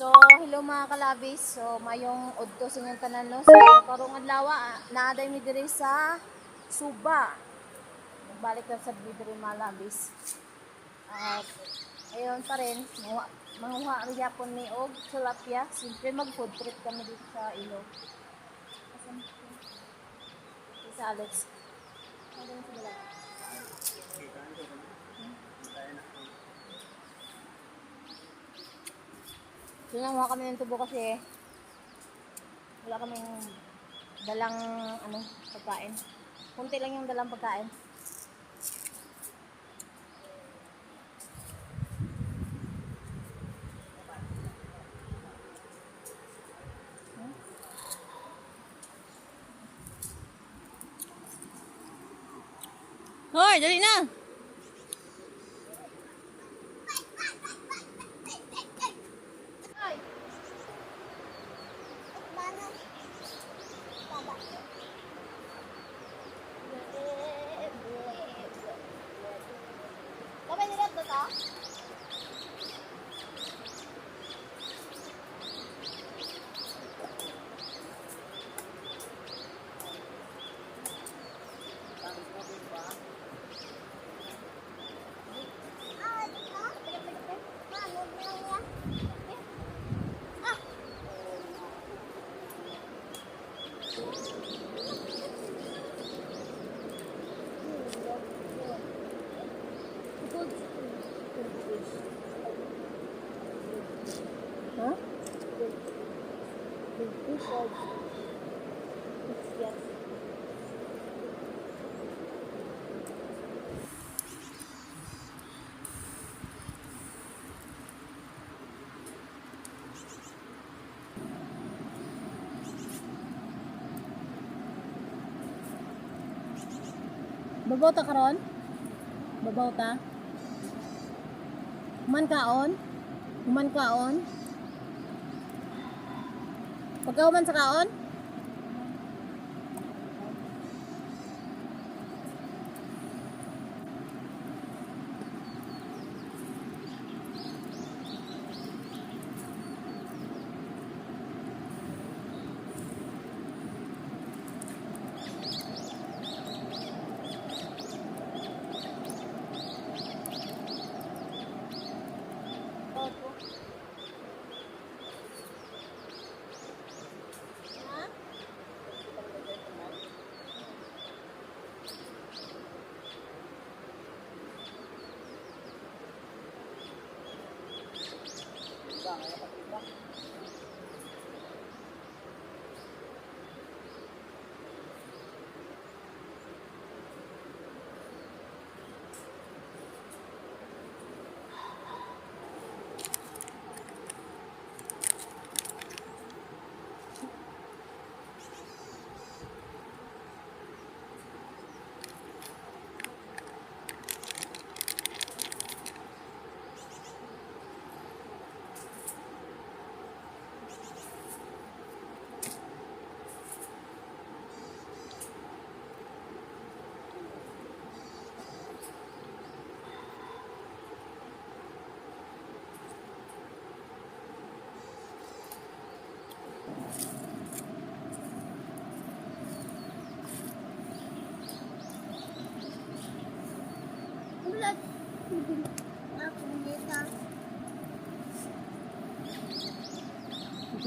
hello mga kalabis. So, mayong udto sa inyong tanan no. So, karong adlaw ah, naaday mi diri sa Suba. Balik na sa diri mga labis. At ayun pa rin, manguha, manguha rin yapon ni og tilapia. Siyempre mag food trip kami dito sa ilog. Si Alex. Ano Balag? Doon nakuha kami ng tubo kasi wala kaming dalang ano, pagkain. Kunti lang yung dalang pagkain. Babaw ta karon? Babaw ta? Human kaon? Human kaon? Pagkahuman sa kaon?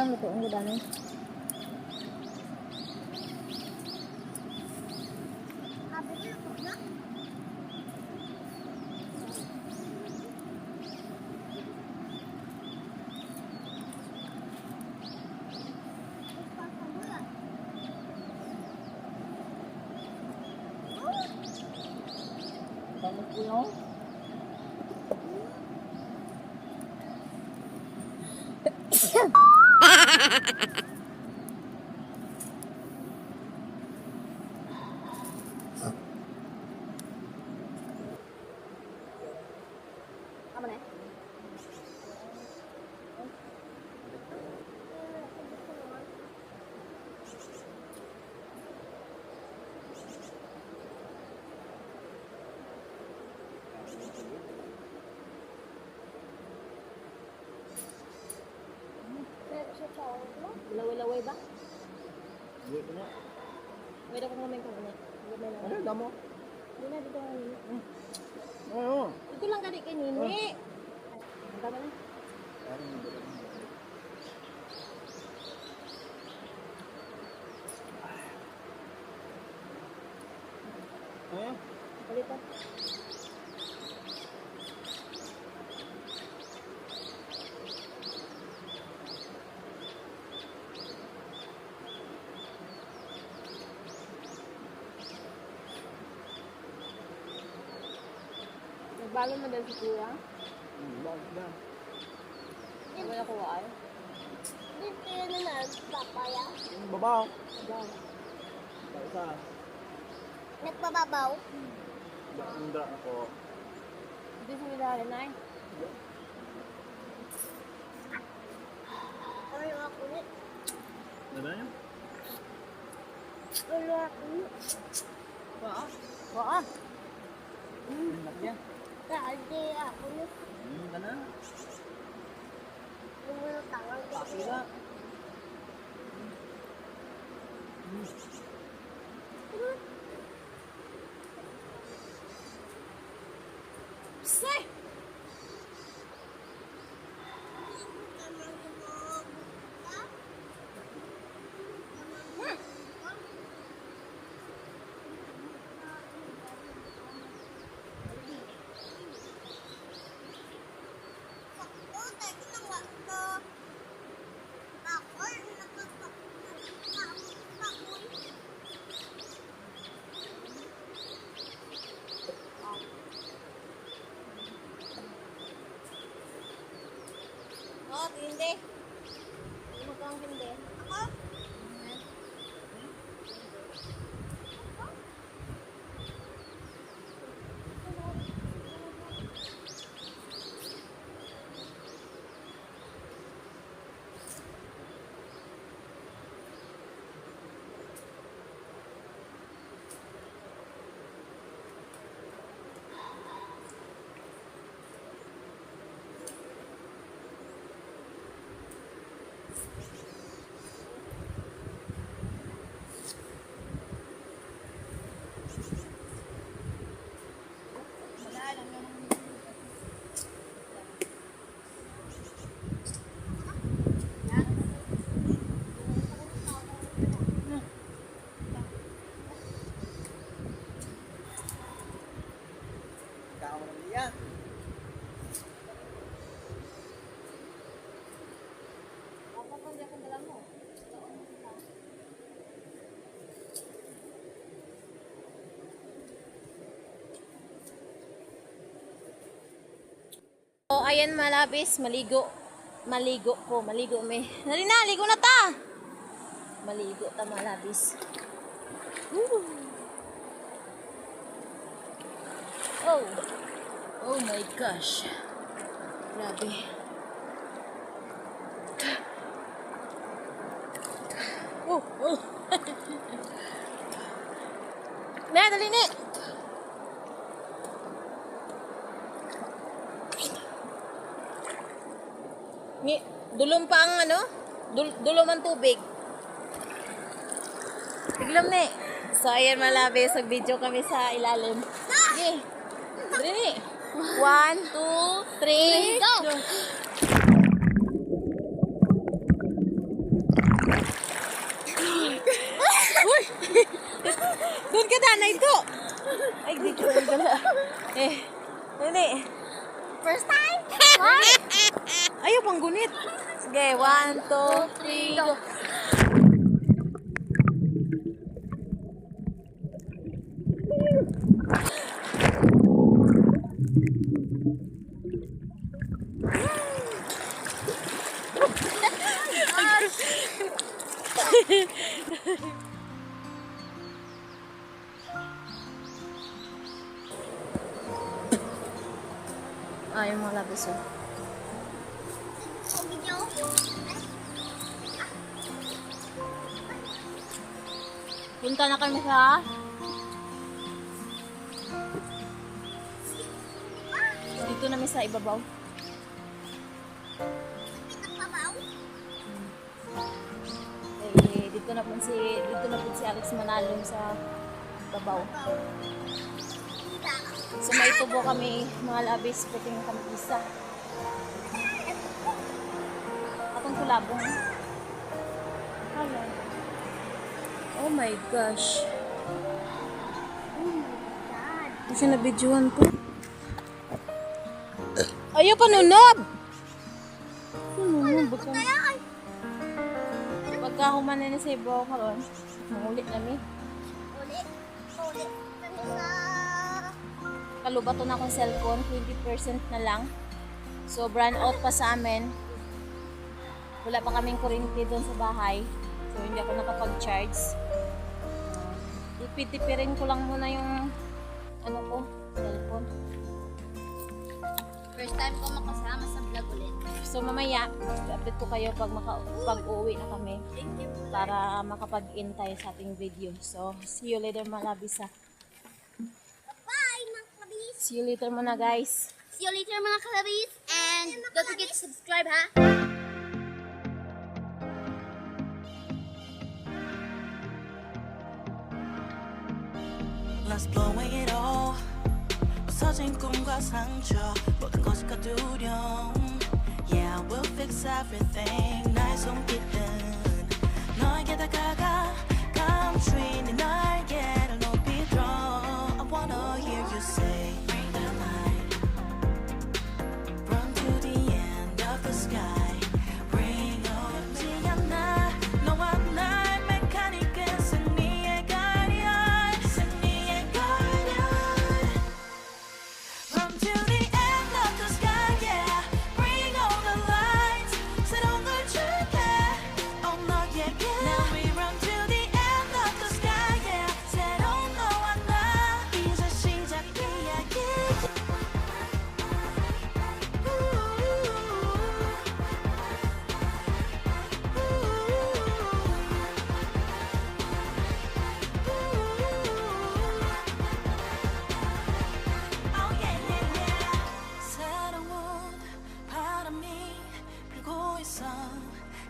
lang luto ang gudano. Vamos, cuidado. Ha ha ha! Laway-laway ba? Hindi ko na. Gamay kung ano. Gamay lang. Ano, damo? Hindi na, dito nga nini. Ano? Ito lang gani kay nini. Ang tama na. Ano? Nagbalo na dahil si kuya. Hmm, bakit ba? Hindi mo nakuha ay. Hindi na na papaya. Babaw. Babaw. Isa. Nagpababaw. Hindi ako. Hindi sa midali na eh. Ano ako ni? Ano yun? Ano ako ni? Waa. Waa. Anak niya. Hindi ako ni. Hmm, ka na. Yung mga tangang ko. Oh, hindi. Magkang hindi. Ako? Kakawa na niya. Ako pa akong dala mo. So, ayan malabis, maligo. Maligo po, maligo may. Dali na, ligo na ta! Maligo ta malabis. Woo! Oh! Oh my gosh. Grabe. Oh, oh. Na, dali ni. Ni, dulom pa ang ano? Dul, dulom ang tubig. Tiglam ni. So, ayan malabi. Sa video kami sa ilalim. Sige. Dali. One, two, three, go! Doon ka na, ito. Ay, di ko rin gala. Eh, hindi. First time? Ayaw pang gunit. Sige, one, two, three, go. Punta na kami sa... Dito namin sa ibabaw. Nagpabaw? dito na po si dito na po si Alex Manalong sa babaw. So may tubo kami mga labis pwede kami isa. Atong kulabong. Hello. Oh my gosh. Hindi siya na-videoan po. Ayaw pa nunob! Nunob ka. Pagka humanan na sa ibaw karon, mangulit namin. Ulit. Ulit. Kalubato na akong cellphone, 20% na lang. So, brand out pa sa amin. Wala pa kaming kuryente doon sa bahay. So, hindi ako nakapag-charge. Ipitipirin ko lang muna yung ano ko, cellphone. First time ko makasama sa vlog ulit. So, mamaya, update ko kayo pag, maka, pag uwi na kami para makapag-in tayo sa ating video. So, see you later mga labisa. Bye, mga kabis. See you later muna guys. See you later, mga kabis. And don't forget to subscribe, ha? Let's blow away it all 부서진 꿈과 상처 모든 것이 가두려움 Yeah, we'll fix everything 나의 손길은 너에게 다가가 감추인 네날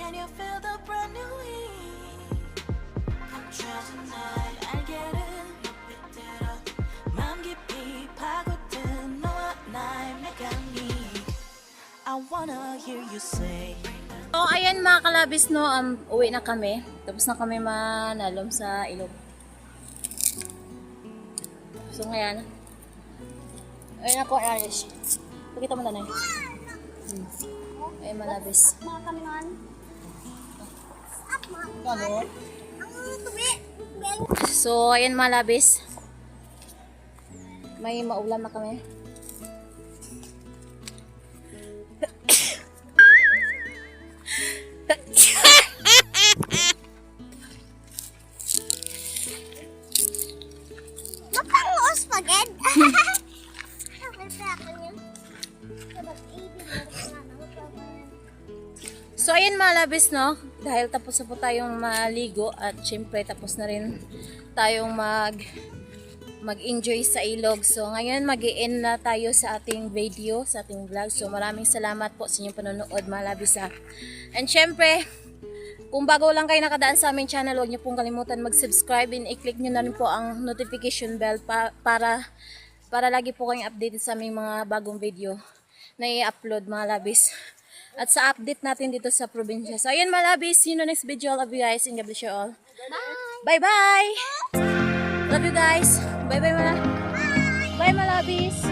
Can you feel the brand new heat? 감춰진 나의 날개를 높이 들어 맘 깊이 파고든 너와 나의 메카닉. I wanna hear you say. So, ayan mga kalabis, no, um, uwi na kami. Tapos na kami manalom sa ilog. So, ngayon, ayun ako, Alice. Pakita mo na na. Hmm. Ayun, malabis. Mga kaminan. Up, mga Ano? So, ayan malabis. May maulam na kami. Mapangoos pa, Ged. So, ayan mga labis, no? Dahil tapos na po tayong maligo at syempre tapos na rin tayong mag mag-enjoy sa ilog. So, ngayon mag end na tayo sa ating video, sa ating vlog. So, maraming salamat po sa inyong panonood, ha. And syempre, kung bago lang kayo nakadaan sa aming channel, huwag niyo pong kalimutan mag-subscribe and i-click niyo na rin po ang notification bell pa- para para lagi po kayong updated sa aming mga bagong video na i-upload mga. At sa update natin dito sa probinsya. So, ayun mga labis. See you in the next video. Love you guys and God bless you all. Bye. Bye-bye! Love you guys. Bye-bye mga. Bye mga labis. Bye.